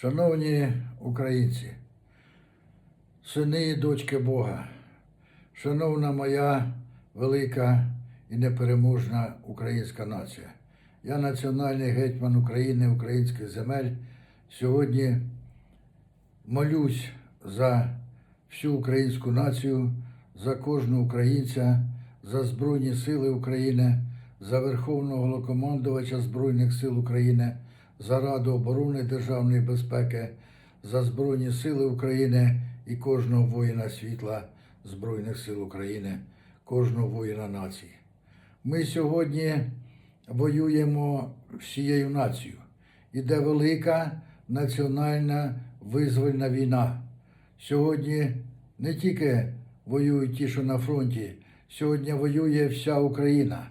Шановні українці, сини і дочки Бога, шановна моя велика і непереможна українська нація, я національний гетьман України, українських земель. Сьогодні молюсь за всю українську націю, за кожного українця, за Збройні Сили України, за Верховного Головнокомандувача Збройних сил України, за Раду оборони державної безпеки, за Збройні Сили України і кожного воїна світла Збройних сил України, кожного воїна нації. Ми сьогодні воюємо всією нацією. Іде велика національна визвольна війна. Сьогодні не тільки воюють ті, що на фронті, сьогодні воює вся Україна.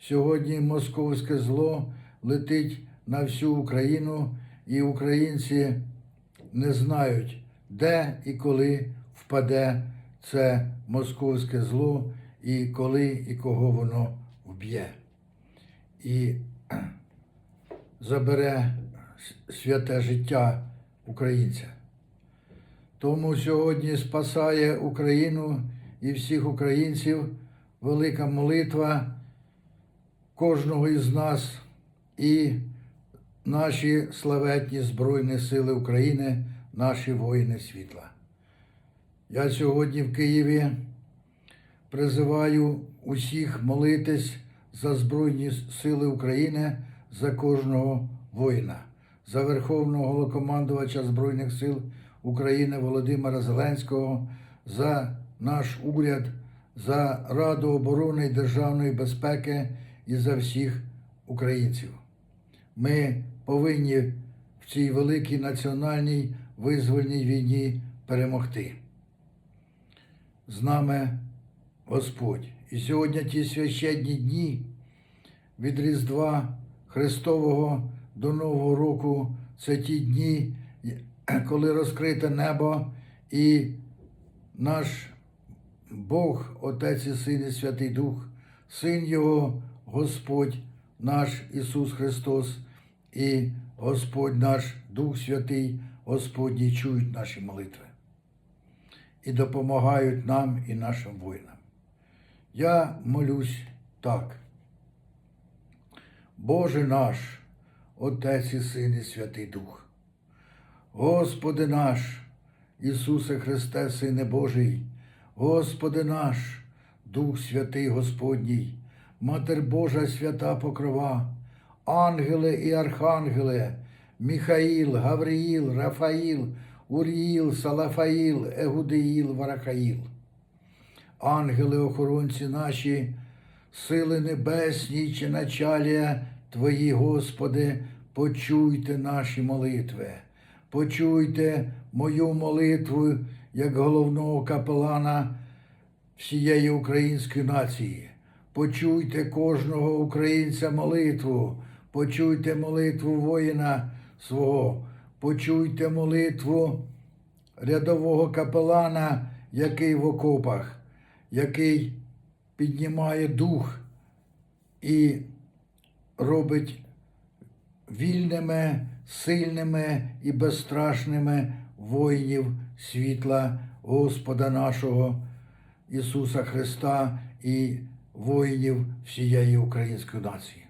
Сьогодні московське зло летить на всю Україну, і українці не знають, де і коли впаде це московське зло, і коли і кого воно вб'є. І забере святе життя українця. Тому сьогодні спасає Україну і всіх українців велика молитва кожного із нас і наші славетні Збройні Сили України, наші воїни світла. Я сьогодні в Києві призиваю усіх молитись за Збройні Сили України, за кожного воїна, за Верховного Головнокомандувача Збройних сил України Володимира Зеленського, за наш уряд, за Раду оборони і державної безпеки і за всіх українців. Ми повинні в цій великій національній визвольній війні перемогти. З нами Господь. І сьогодні ті священні дні від Різдва Христового до Нового року це ті дні, коли розкрите небо і наш Бог, Отець і Син і Святий Дух, Син Його, Господь наш Ісус Христос і Господь наш Дух Святий, Господній чують наші молитви і допомагають нам і нашим воїнам. Я молюсь так. Боже наш, Отець і Син і Святий Дух, Господи наш, Ісусе Христе, Сине Божий, Господи наш, Дух Святий Господній, Матер Божа свята покрова, ангели і архангели, Міхаїл, Гавриїл, Рафаїл, Уріїл, Салафаїл, Егудеїл, Варахаїл. Ангели-охоронці наші, сили небесні чи началія Твої, Господи, почуйте наші молитви, почуйте мою молитву як головного капелана всієї української нації. Почуйте кожного українця молитву, почуйте молитву воїна свого, почуйте молитву рядового капелана, який в окопах, який піднімає дух і робить вільними, сильними і безстрашними воїнів світла Господа нашого Ісуса Христа і воїнів всієї української нації.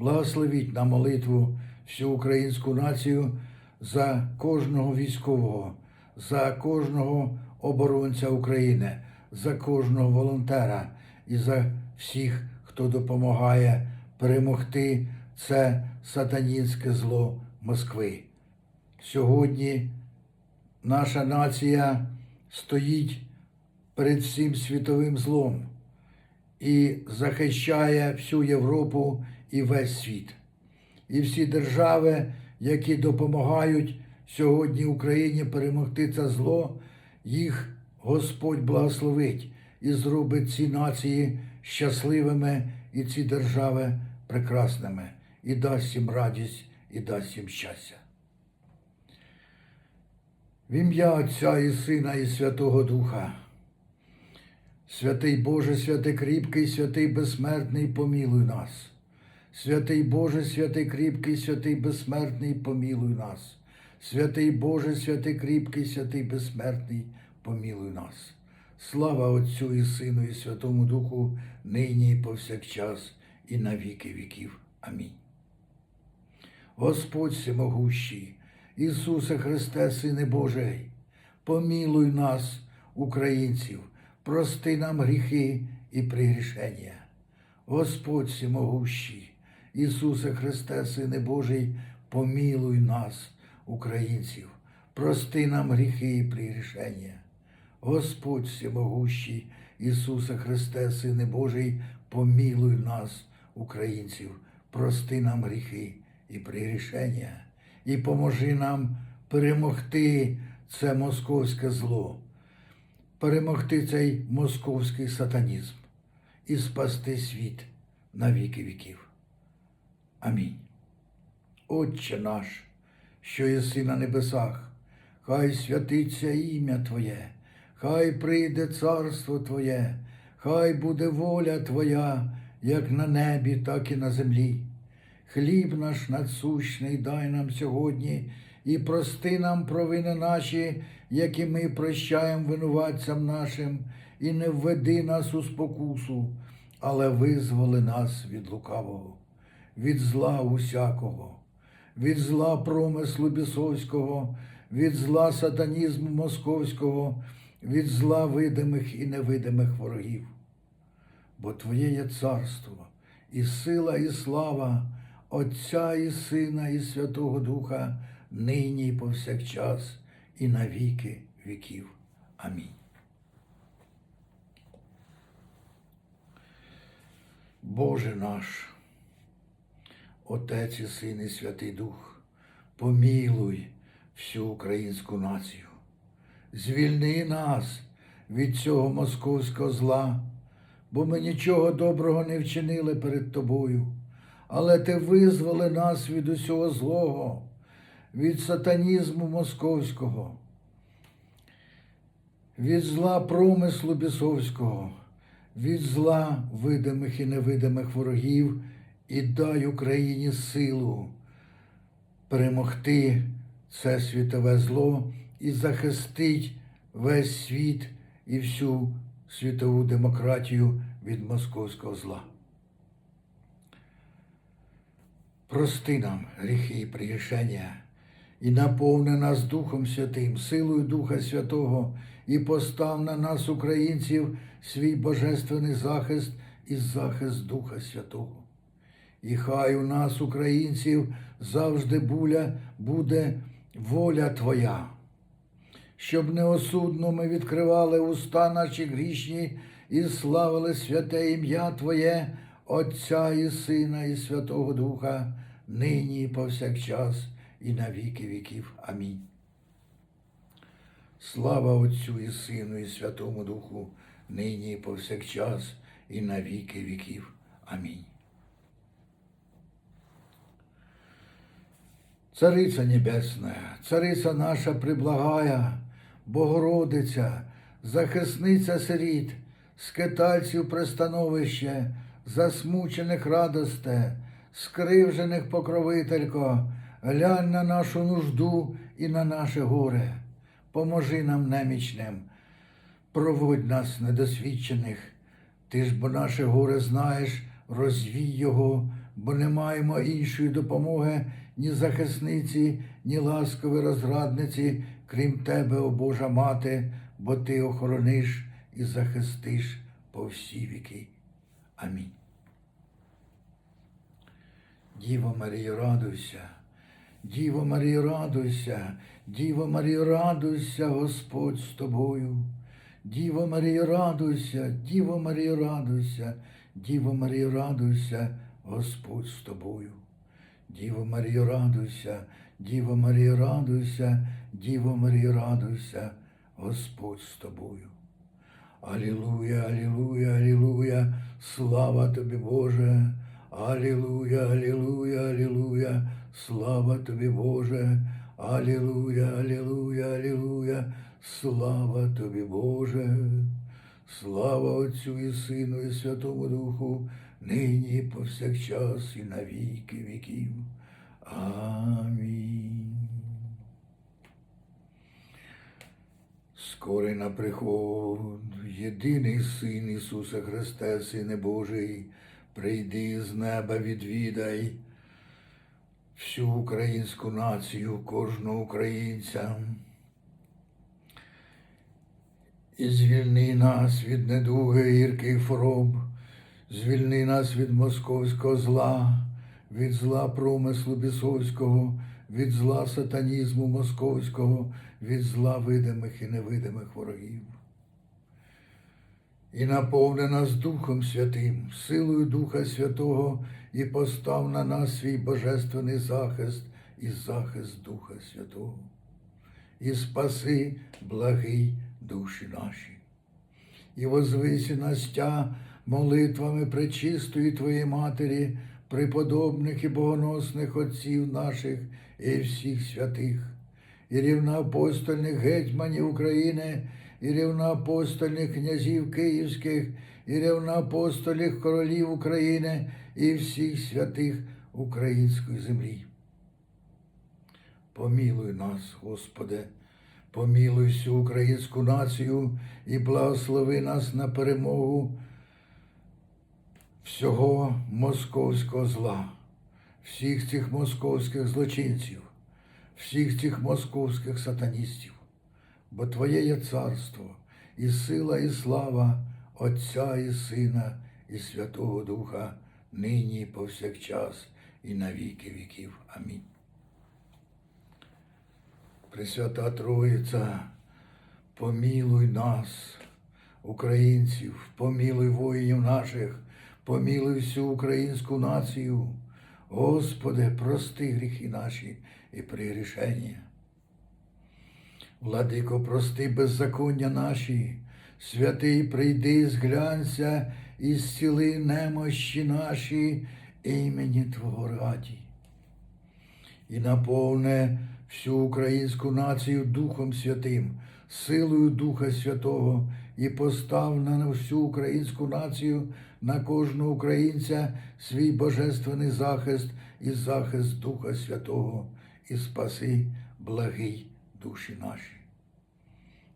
Благословіть на молитву всю українську націю за кожного військового, за кожного оборонця України, за кожного волонтера і за всіх, хто допомагає перемогти це сатанінське зло Москви. Сьогодні наша нація стоїть перед всім світовим злом і захищає всю Європу і весь світ. І всі держави, які допомагають сьогодні Україні перемогти це зло, їх Господь благословить і зробить ці нації щасливими і ці держави прекрасними, і дасть їм радість, і дасть їм щастя. В ім'я Отця і Сина і Святого Духа. Святий Боже, святий кріпкий, святий безсмертний, помілуй нас. Святий Боже, святий кріпкий, святий безсмертний, помілуй нас. Святий Боже, святий кріпкий, святий безсмертний, помілуй нас. Слава Отцю і Сину, і Святому Духу, нині і повсякчас, і на віки віків. Амінь. Господь всемогущий, Ісусе Христе, Сине Божий, помілуй нас, українців, прости нам гріхи і пригрішення. Господь всемогущий, Ісусе Христе, Сине Божий, помілуй нас, українців, прости нам гріхи і пригрішення. Господь всемогущий, Ісусе Христе, Сине Божий, помілуй нас, українців, прости нам гріхи і пригрішення, і поможи нам перемогти це московське зло, перемогти цей московський сатанізм і спасти світ на віки віків. Амінь. Отче наш, що єси на небесах, хай святиться ім'я Твоє, хай прийде царство Твоє, хай буде воля Твоя, як на небі, так і на землі. Хліб наш надсущний дай нам сьогодні і прости нам провини наші, які ми прощаємо винуватцям нашим, і не введи нас у спокусу, але визволи нас від лукавого, від зла усякого, від зла промислу бісовського, від зла сатанізму московського, від зла видимих і невидимих ворогів. Бо Твоє є царство, і сила, і слава Отця і Сина, і Святого Духа, нині і повсякчас, і на віки віків. Амінь. Боже наш, Отець і Син і Святий Дух, помілуй всю українську націю, звільни нас від цього московського зла, бо ми нічого доброго не вчинили перед Тобою, але Ти визволи нас від усього злого, від сатанізму московського, від зла промислу бісовського, від зла видимих і невидимих ворогів і дай Україні силу перемогти це світове зло і захистить весь світ і всю світову демократію від московського зла. Прости нам гріхи і пригрішення, і наповни нас Духом Святим, силою Духа Святого, і постав на нас, українців, свій божественний захист і захист Духа Святого. І хай у нас, українців, завжди буля, буде воля Твоя, щоб неосудно ми відкривали уста наші грішні і славили святе ім'я Твоє, Отця і Сина, і Святого Духа, нині і повсякчас, і на віки віків. Амінь. Слава Отцю і Сину, і Святому Духу, нині і повсякчас, і на віки віків. Амінь. Цариця Небесна, Цариця наша приблагая, Богородиця, захисниця сиріт, скитальців пристановище, засмучених радосте, скривжених покровителько, глянь на нашу нужду і на наше горе. Поможи нам немічним, проводь нас недосвідчених, ти ж бо наше горе знаєш, розвій його, бо не маємо іншої допомоги, ні захисниці, ні ласкової розрадниці, крім тебе, о Божа мати, бо ти охорониш і захистиш по всі віки. Амінь. Діво Марія, радуйся, Діво Марія, радуйся, Діво Марія, радуйся, Господь з тобою. Діво Марія, радуйся, Діво Марія, радуйся, Діво Марія, радуйся, Господь з тобою. Діво Марія, радуйся, Діво Марія, радуйся, Діво Марія, радуйся, Господь з тобою. Алілуя, алілуя, алілуя, слава тобі, Боже. Алілуя, алілуя, алілуя, слава тобі, Боже. Алілуя, алілуя, алілуя, слава тобі, Боже. Слава Отцю і Сину, і Святому Духу, нині і повсякчас і на віки віків. Амінь. Скорий на приход, єдиний Син Ісуса Христе, Сине Божий, прийди з неба, відвідай всю українську націю, кожного українця. І звільни нас від недуги гірких хвороб, звільни нас від московського зла, від зла промислу бісовського, від зла сатанізму московського, від зла видимих і невидимих ворогів. І наповни нас Духом Святим, силою Духа Святого, і постав на нас свій божественний захист і захист Духа Святого. І спаси благий душі наші. І возвисі настя молитвами пречистої Твоєї Матері, преподобних і богоносних отців наших і всіх святих, і рівноапостольних гетьманів України, і рівноапостольних князів київських, і рівноапостольних королів України і всіх святих української землі. Помілуй нас, Господи, помілуй всю українську націю і благослови нас на перемогу всього московського зла, всіх цих московських злочинців, всіх цих московських сатаністів, бо Твоє є царство, і сила, і слава Отця і Сина, і Святого Духа, нині і повсякчас, і на віки віків. Амінь. Пресвята Троїця, помілуй нас, українців, помілуй воїнів наших, помілуй всю українську націю. Господи, прости гріхи наші і прирішення. Владико, прости беззаконня наші, святий прийди, зглянься і зціли немощі наші імені Твого раді і наповне всю українську націю Духом Святим, силою Духа Святого, і постав на всю українську націю, на кожного українця свій божественний захист і захист Духа Святого, і спаси благий душі наші.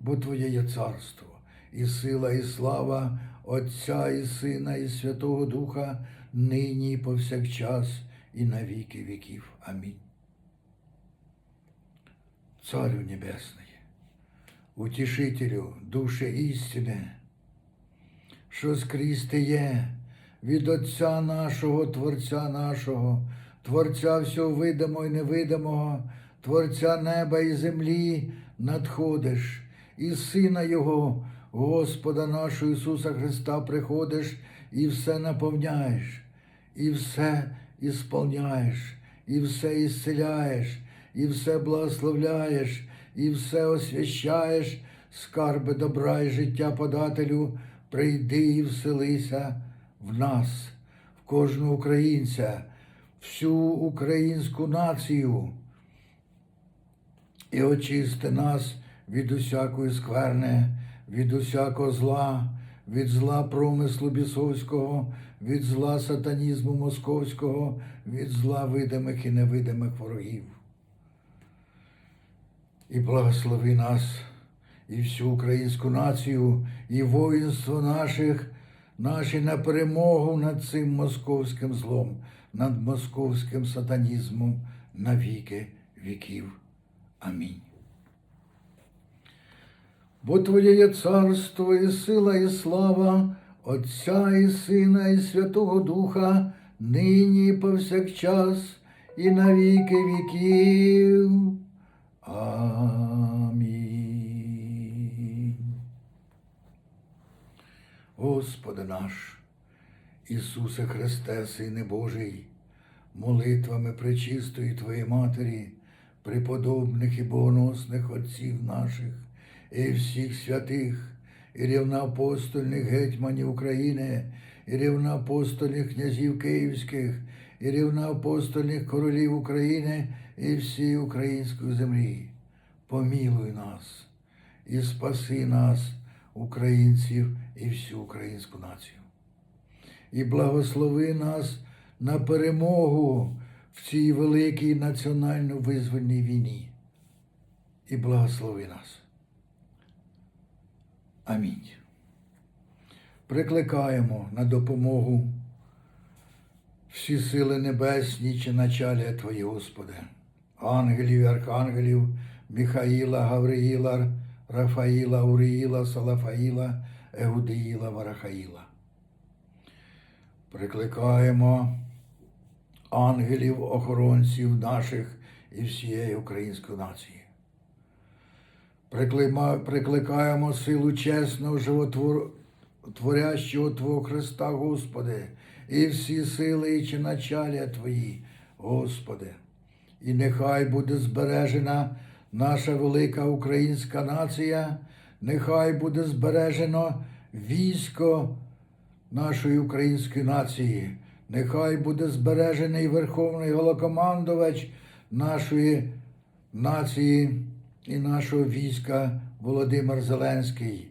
Бо Твоє є царство, і сила, і слава Отця і Сина, і Святого Духа, нині і повсякчас, і на віки віків. Амінь. Царю Небесний, утішителю душі істини, що скрізь ти є від Отця нашого, Творця нашого, Творця всього видимого і невидимого, Творця неба і землі надходиш, і Сина Його, Господа нашого Ісуса Христа, приходиш і все наповняєш, і все ісполняєш, і все ісцеляєш і все благословляєш, і все освящаєш, скарби добра і життя подателю, прийди і вселися в нас, в кожного українця, всю українську націю, і очисти нас від усякої скверни, від усякого зла. Від зла промислу бісовського, від зла сатанізму московського, від зла видимих і невидимих ворогів і благослови нас, і всю українську націю, і воїнство наших, наші на перемогу над цим московським злом, над московським сатанізмом на віки віків. Амінь. Бо Твоє є царство, і сила, і слава Отця і Сина, і Святого Духа, нині і повсякчас, і на віки віків. Амінь. Господи наш, Ісусе Христе, Сине Божий, молитвами пречистої Твоєї Матері, преподобних і богоносних отців наших, і всіх святих, і рівноапостольних гетьманів України, і рівноапостольних князів Київських, і рівноапостольних королів України і всій української землі. Помілуй нас і спаси нас, українців і всю українську націю. і благослови нас на перемогу в цій великій національно-визвольній війні. І благослови нас. Амінь. Прикликаємо на допомогу всі сили небесні чи началія Твої, Господи, ангелів і архангелів, Михаїла, Гавриїла, Рафаїла, Уріїла, Салафаїла, Егудиїла, Варахаїла. Прикликаємо ангелів, охоронців наших і всієї української нації. Прикликаємо силу чесного животворящого Твого Христа, Господи, і всі сили і чи началія Твої, Господи. І нехай буде збережена наша велика українська нація, нехай буде збережено військо нашої української нації. Нехай буде збережений Верховний Голокомандувач нашої нації і нашого війська Володимир Зеленський.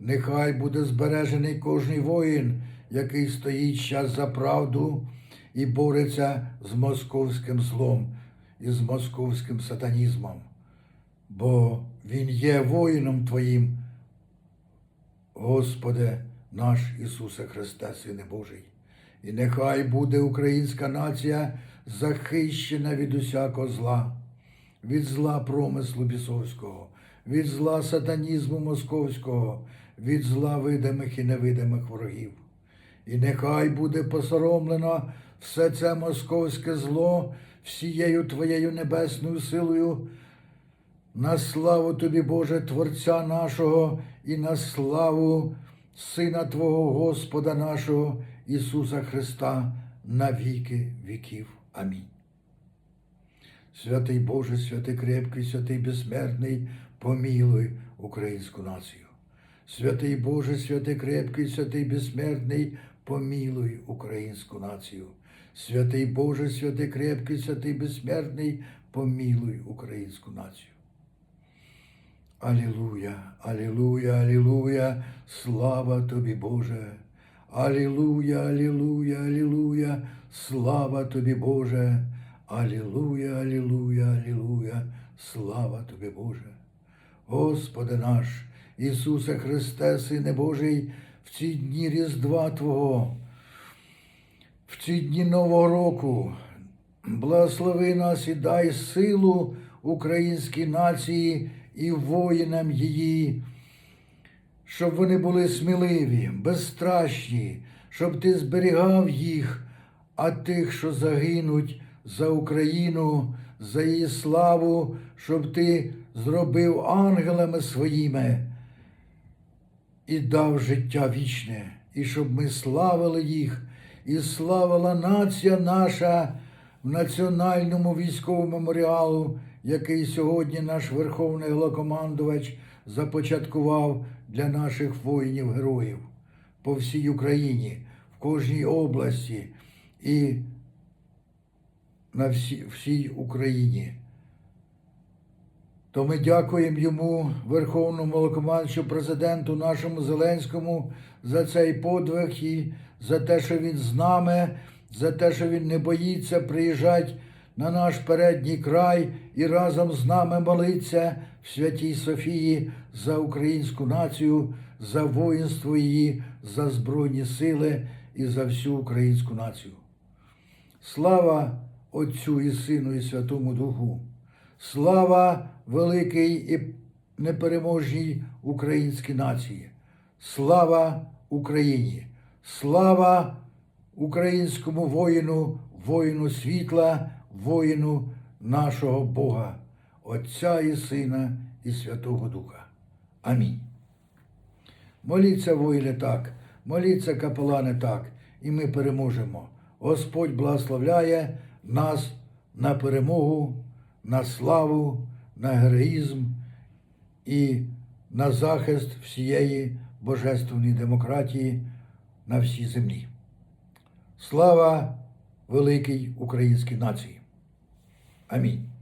Нехай буде збережений кожний воїн, який стоїть зараз за правду і бореться з московським злом і з московським сатанізмом. Бо він є воїном Твоїм, Господи наш Ісусе Христе, Сине Божий. І нехай буде українська нація захищена від усякого зла, від зла промислу бісовського, від зла сатанізму московського, від зла видимих і невидимих ворогів. І нехай буде посоромлено все це московське зло всією Твоєю небесною силою, на славу Тобі, Боже, Творця нашого, і на славу Сина Твого Господа нашого Ісуса Христа на віки віків. Амінь. Святий Боже, святий крепкий, святий безсмертний, помілуй українську націю. Святий Боже, святий крепкий, святий безсмертний, помілуй українську націю. Святий Боже, святий крепкий, святий безсмертний, помілуй українську націю. Алілуя, алілуя, алілуя, слава тобі, Боже. Алілуя, алілуя, алілуя, слава тобі, Боже. Алілуя, алілуя, алілуя, слава тобі, Боже. Господи наш, Ісусе Христе, Сине Божий, в ці дні Різдва Твого, в ці дні Нового року, благослови нас і дай силу українській нації і воїнам її, щоб вони були сміливі, безстрашні, щоб ти зберігав їх, а тих, що загинуть за Україну, за її славу, щоб ти зробив ангелами своїми і дав життя вічне, і щоб ми славили їх, і славила нація наша в національному військовому меморіалу, який сьогодні наш Верховний Голокомандувач започаткував для наших воїнів-героїв по всій Україні, в кожній області і на всій, всій Україні. То ми дякуємо йому, Верховному Голокомандувачу, президенту нашому Зеленському, за цей подвиг і за те, що він з нами, за те, що він не боїться приїжджати на наш передній край і разом з нами молиться в Святій Софії за українську націю, за воїнство її, за Збройні сили і за всю українську націю. Слава Отцю і Сину, і Святому Духу! Слава великій і непереможній українській нації! Слава Україні! Слава українському воїну, воїну світла, воїну нашого Бога, Отця і Сина і Святого Духа. Амінь. Моліться, воїни, так, моліться, капелани, так, і ми переможемо. Господь благословляє нас на перемогу, на славу, на героїзм і на захист всієї божественної демократії на всій землі. Слава великій українській нації. Амінь.